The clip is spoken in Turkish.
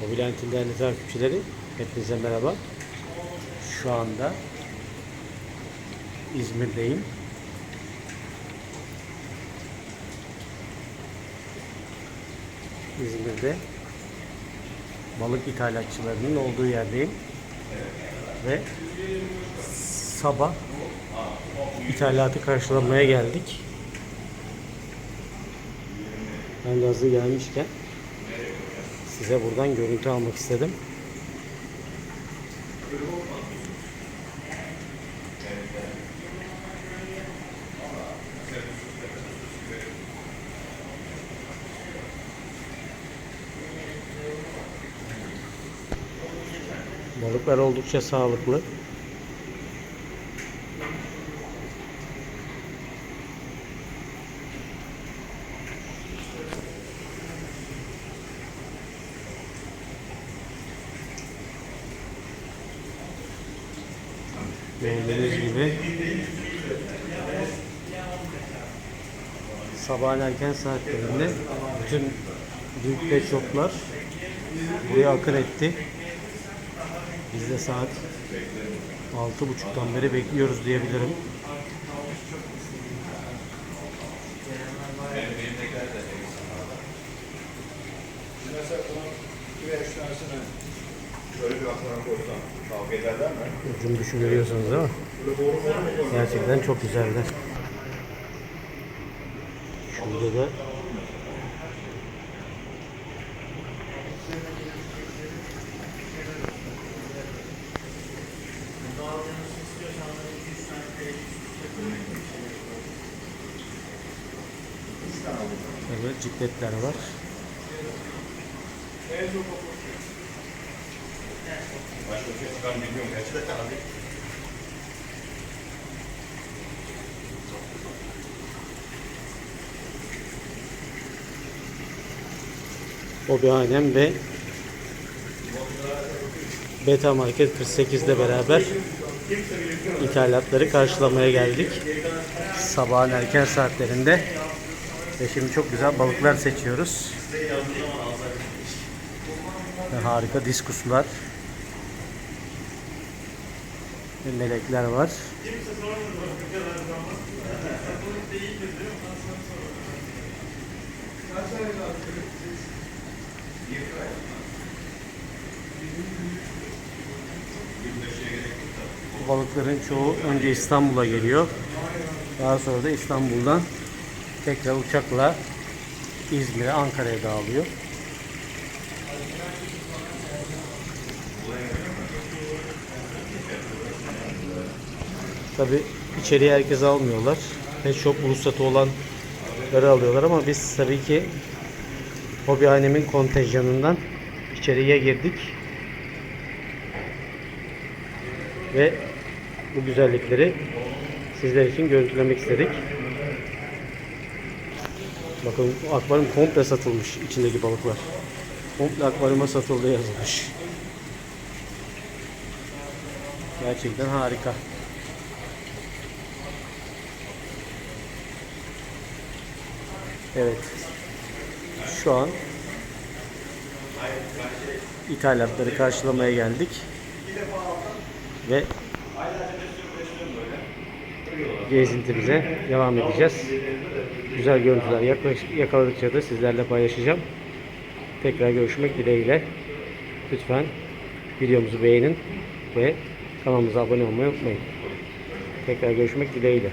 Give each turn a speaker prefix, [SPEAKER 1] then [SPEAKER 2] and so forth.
[SPEAKER 1] Mobilentin değerli takipçileri, hepinize merhaba. Şu anda İzmir'deyim. İzmir'de balık ithalatçılarının olduğu yerdeyim. Ve sabah ithalatı karşılamaya geldik. Ben de hazır gelmişken size buradan görüntü almak istedim. Balıklar oldukça sağlıklı. Gördüğünüz gibi sabahın erken saatlerinde bütün büyük pet buraya akın etti. Biz de saat altı buçuktan beri bekliyoruz diyebilirim.
[SPEAKER 2] Mesela bunun bir şöyle bir kavga ederler mi?
[SPEAKER 1] Düşünüyorsunuz değil mi?
[SPEAKER 2] Böyle?
[SPEAKER 1] Gerçekten çok güzeller. Şurada da Evet, cikletler var.
[SPEAKER 2] Başka bir.
[SPEAKER 1] Hobihanem ve Beta Market 48 ile beraber ithalatları karşılamaya geldik. Sabahın erken saatlerinde ve şimdi çok güzel balıklar seçiyoruz. Ve harika diskuslar melekler var. Balıkların çoğu önce İstanbul'a geliyor. Daha sonra da İstanbul'dan tekrar uçakla İzmir'e, Ankara'ya dağılıyor. Tabi içeriye herkes almıyorlar. Pet shop ruhsatı olanları alıyorlar ama biz tabii ki hobihanemin kontenjanından içeriye girdik. Ve bu güzellikleri sizler için görüntülemek istedik. Bakın akvaryum komple satılmış içindeki balıklar. Komple akvaryuma satıldı yazılmış. Gerçekten harika. Evet. Şu an ithalatları karşılamaya geldik. Ve gezintimize devam edeceğiz. Güzel görüntüler yakaladıkça da sizlerle paylaşacağım. Tekrar görüşmek dileğiyle. Lütfen videomuzu beğenin ve kanalımıza abone olmayı unutmayın. Tekrar görüşmek dileğiyle.